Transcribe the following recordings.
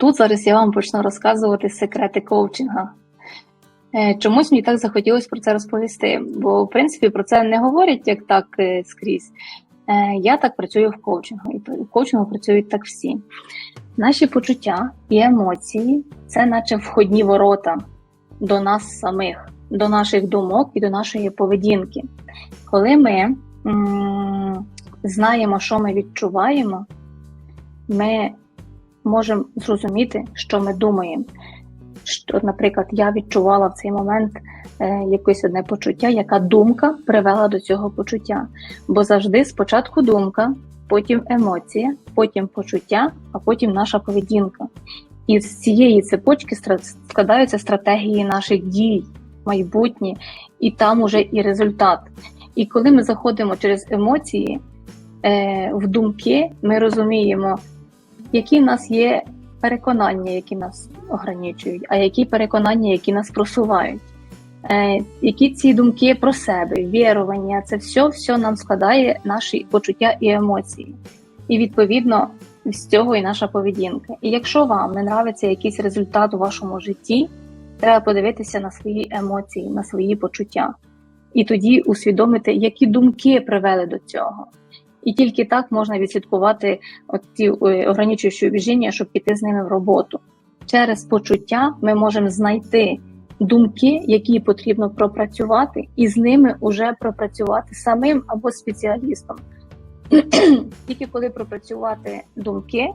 Тут зараз я вам почну розказувати секрети коучинга. Е, Чомусь мені так захотілося про це розповісти, бо в принципі про це не говорять як так е, скрізь. Е, Я так працюю в коучингу, і в коучингу працюють так всі. Наші почуття і емоції це наче входні ворота до нас самих, до наших думок і до нашої поведінки. Коли ми м- знаємо, що ми відчуваємо, ми можемо зрозуміти, що ми думаємо. Що, наприклад, я відчувала в цей момент е, якесь одне почуття, яка думка привела до цього почуття. Бо завжди спочатку думка, потім емоція, потім почуття, а потім наша поведінка. І з цієї цепочки складаються стратегії наших дій, майбутні, і там уже і результат. І коли ми заходимо через емоції е, в думки, ми розуміємо, які в нас є переконання, які нас ограничують, а які переконання, які нас просувають. Е, які ці думки про себе, вірування, це все, все нам складає наші почуття і емоції. І відповідно з цього і наша поведінка. І якщо вам не нравиться якийсь результат у вашому житті, треба подивитися на свої емоції, на свої почуття. І тоді усвідомити, які думки привели до цього. І тільки так можна відслідкувати от ті е, ограничуючі убіжіння, щоб піти з ними в роботу. Через почуття ми можемо знайти думки, які потрібно пропрацювати, і з ними вже пропрацювати самим або спеціалістом. Тільки коли пропрацювати думки,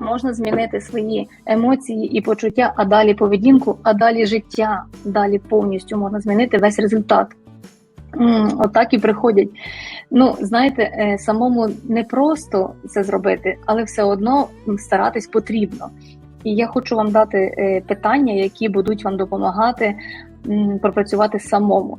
можна змінити свої емоції і почуття, а далі поведінку, а далі життя, далі повністю можна змінити весь результат. Отак і приходять. Ну, знаєте, е, самому не просто це зробити, але все одно старатись потрібно. І я хочу вам дати е, питання, які будуть вам допомагати пропрацювати самому.